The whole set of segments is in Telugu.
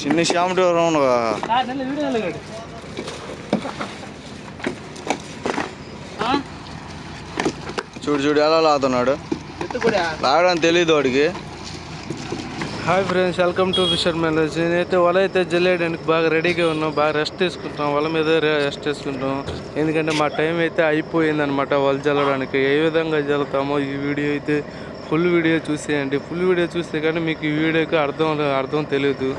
చిన్న శ్యామటి ఉండగా చూడు చూడు ఎలా లాగుతున్నాడు? లాగడానికి తెలియదు వాడికి. Hi friends welcome to fisher manage నేనైతే వల అయితే జల్లేయడానికి బాగా రెడీగా ఉన్నాం బాగా రెస్ట్ తీసుకుంటాం వల మీద రెస్ట్ తీసుకుంటాం ఎందుకంటే మా టైం అయితే అయిపోయిందనమాట వల జల్లడానికి. ఏ విధంగా జల్లుతామో ఈ వీడియో అయితే ఫుల్ వీడియో చూసేయండి. ఫుల్ వీడియో చూస్తే కానీ మీకు ఈ వీడియోకి అర్థం అర్థం తెలియదు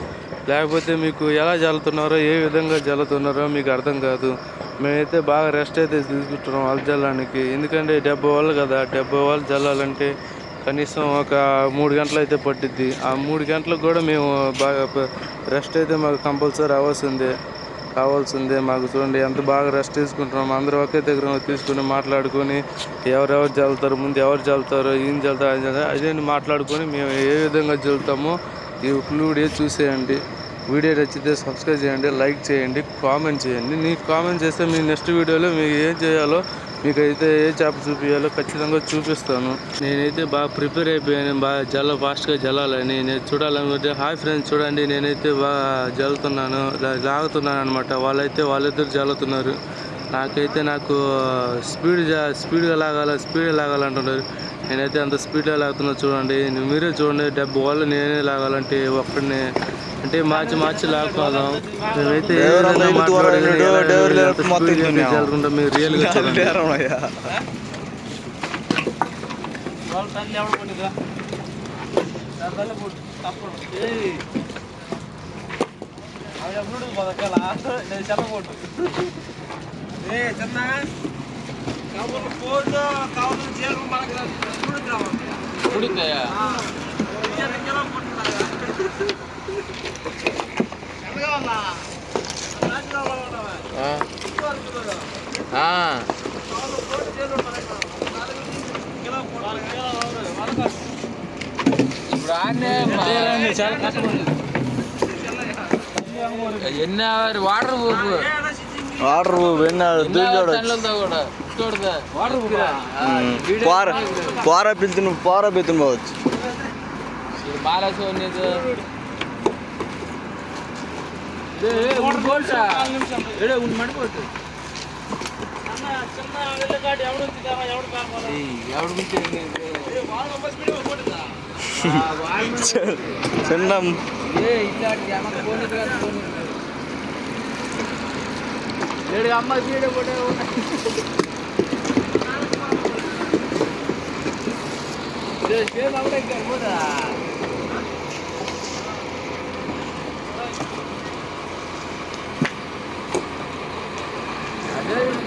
లేకపోతే మీకు ఎలా జల్లుతున్నారో ఏ విధంగా జల్లుతున్నారో మీకు అర్థం కాదు. మేమైతే బాగా రెస్ట్ అయితే తీసుకుంటున్నాం వాళ్ళు జల్లడానికి ఎందుకంటే డెబ్బై వాళ్ళు కదా డెబ్బై వాళ్ళు జల్లాలంటే కనీసం ఒక మూడు గంటలు అయితే పట్టిద్ది. ఆ మూడు గంటలకు కూడా మేము బాగా రెస్ట్ అయితే మాకు కంపల్సరీ అవ్వాల్సిందే కావాల్సిందే మాకు చూడండి ఎంత బాగా రెస్ట్ తీసుకుంటున్నాం అందరూ ఒకే దగ్గర తీసుకుని మాట్లాడుకొని ఎవరెవరు జల్లుతారు ముందు ఎవరు చల్లుతారు ఏం జల్లుతారు అది జల్లుతారు అదే మాట్లాడుకొని మేము ఏ విధంగా చల్లుతామో ఈ ఫుల్ వీడియో చూసేయండి. వీడియో నచ్చితే సబ్స్క్రైబ్ చేయండి లైక్ చేయండి కామెంట్ చేయండి. నీకు కామెంట్ చేస్తే మీ నెక్స్ట్ వీడియోలో మీకు ఏం చేయాలో మీకైతే ఏ చేప చూపించాలో ఖచ్చితంగా చూపిస్తాను. నేనైతే బాగా ప్రిపేర్ అయిపోయాను బాగా జల్ల ఫాస్ట్గా జల్లాలని నేను చూడాలనుకుంటే హాయ్ ఫ్రెండ్స్ చూడండి నేనైతే బాగా జల్లుతున్నాను లాగుతున్నాను అనమాట వాళ్ళైతే వాళ్ళిద్దరు జల్లుతున్నారు. నాకైతే నాకు స్పీడ్ జా- స్పీడ్గా లాగాల స్పీడ్గా లాగాలంటున్నారు. నేనైతే అంత స్పీడ్గా లాగుతున్నా చూడండి. మీరే చూడండి డెబ్బై వాళ్ళు నేనే లాగాలంటే ఒక్కడిని అంటే మార్చి మార్చి లాక్కోదాం మేమైతే ఏ డ్రైవర్ విధంగా అంతా ఇల్లు మాట్లాడాలి, దూరం ఎలా డ్రైవర్ వెళ్ళాలి, లేకపోతే ఎంత మొత్తం స్పీడ్గా ఇల్లు జల్లుకుంటాం మీరు రియల్గా చూడండి లేరమయ్యా. ఎన్ని వాటర్ పోపు వాటర్ వెన్నాడు దూజాడు కూడా చూడదా పోర పోర పిలుతున్న పోర పిలుతున్న పోవచ్చు బాలాసు అనేది. మడిపోతుంది ఎవడు చిన్న. ఏడు అమ్మ వీడియో కూడా సేమ్ అవడే పోదా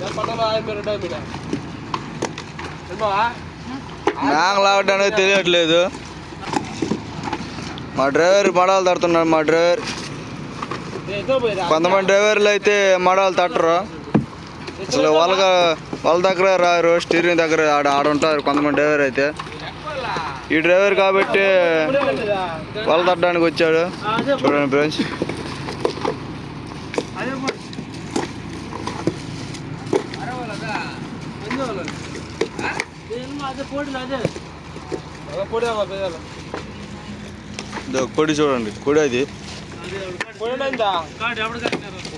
ഞാൻ പണ്ടതായ പേരുടെ പിന്നെ ആ నాకు లాగడానికి తెలియట్లేదు. మా డ్రైవర్ మడాలు తడుతున్నాడు మా డ్రైవర్. కొంతమంది డ్రైవర్లు అయితే మడాలు తట్టరు. అసలు వాళ్ళ వాళ్ళ దగ్గర రారు స్టీరింగ్ దగ్గర ఆడ ఆడ ఉంటారు కొంతమంది డ్రైవర్ అయితే. ఈ డ్రైవర్ కాబట్టి వాళ్ళ తట్టడానికి వచ్చాడు. చూడండి ఫ్రెండ్స్. కొడి చూడండి కొడి అది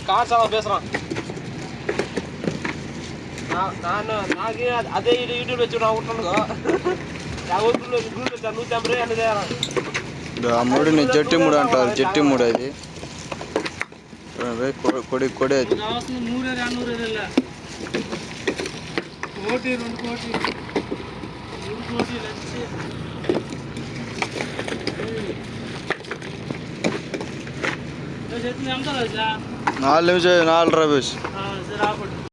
కార్ చాలా పేసరాం నాకే అదే యూట్యూబ్ వచ్చి నా ఉంటున్నాను ఆ ఊర్లో గ్రూప్ వచ్చి నూట యాభై అన్నదే మూడిని జట్టి మూడు అంటారు జట్టి మూడు అది కొడి కొడి అది మూడు నూరు రెండు కోటి నాలుగు నిమిషం నాలుగు రమేష్ సరే ఆపండి